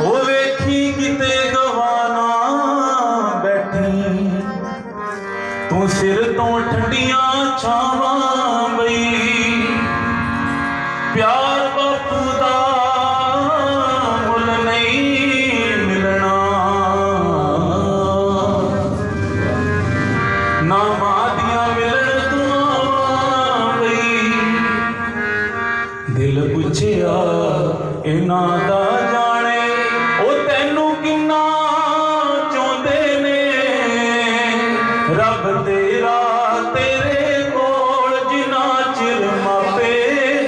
ਕਿਤੇ ਗਵਾਨਾ ਬੈਠੀ। ਤੂੰ ਸਿਰ ਤੋਂ ਠੰਡੀਆਂ ਛਾਵਾਂ ਬਈ। ਪਿਆਰ ਬਾਪੂ ਦਾ ਮੁੱਲ ਨਹੀਂ ਮਿਲਣਾ। ਨਾ ਮਾਦੀਆਂ ਮਿਲਣ ਦੁਆਵਾਂ ਬਈ। ਦਿਲ ਪੁੱਛਿਆ ਇਹਨਾਂ ਦਾ ਜਾਣ ਰੱਬ ਤੇਰੇ ਕੋਲ ਜਿੰਨਾ ਚਿਰ ਮਾਪੇ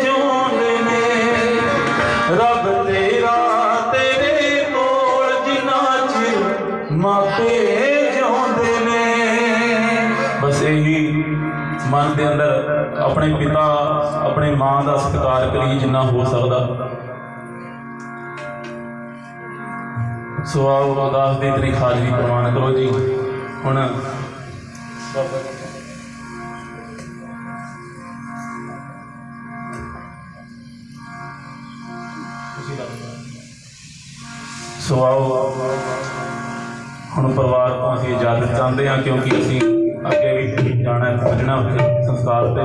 ਜਿਉਂਦੇ ਨੇ। ਰੱਬ ਤੇਰਾ ਤੇਰੇ ਕੋਲ ਜਿੰਨਾ ਚਿਰ ਮਾਪੇ ਜਿਉਂਦੇ ਨੇ। ਬਸ ਇਹੀ ਮਨ ਦੇ ਅੰਦਰ ਆਪਣੇ ਪਿਤਾ, ਆਪਣੇ ਮਾਂ ਦਾ ਸਤਿਕਾਰ ਕਰੀ ਜਿੰਨਾ ਹੋ ਸਕਦਾ। ਸੋ ਆਓ ਅਰਦਾਸ ਦੀ ਤਰੀਕ ਹਾਜ਼ਰੀ ਪ੍ਰਵਾਨ ਕਰੋ ਜੀ। ਹੁਣ ਬਾਬਾ ਜੀ ਸੋ ਆਓ, ਹੁਣ ਪਰਿਵਾਰ ਤੋਂ ਅਸੀਂ ਇਜਾਜ਼ਤ ਚਾਹੁੰਦੇ ਹਾਂ ਕਿਉਂਕਿ ਅਸੀਂ ਅੱਗੇ ਵੀ ਜਾਣਾ ਹੈ ਪਹੁੰਚਣਾ ਸੰਸਕਾਰ ਤੇ।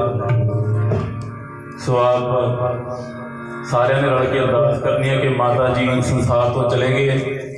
ਸੋ ਆਪ ਸਾਰਿਆਂ ਨੇ ਰਲ ਕੇ ਅਰਦਾਸ ਕਰਨੀ ਹੈ ਕਿ ਮਾਤਾ ਜੀ ਸੰਸਾਰ ਤੋਂ ਚਲੇ ਗਏ।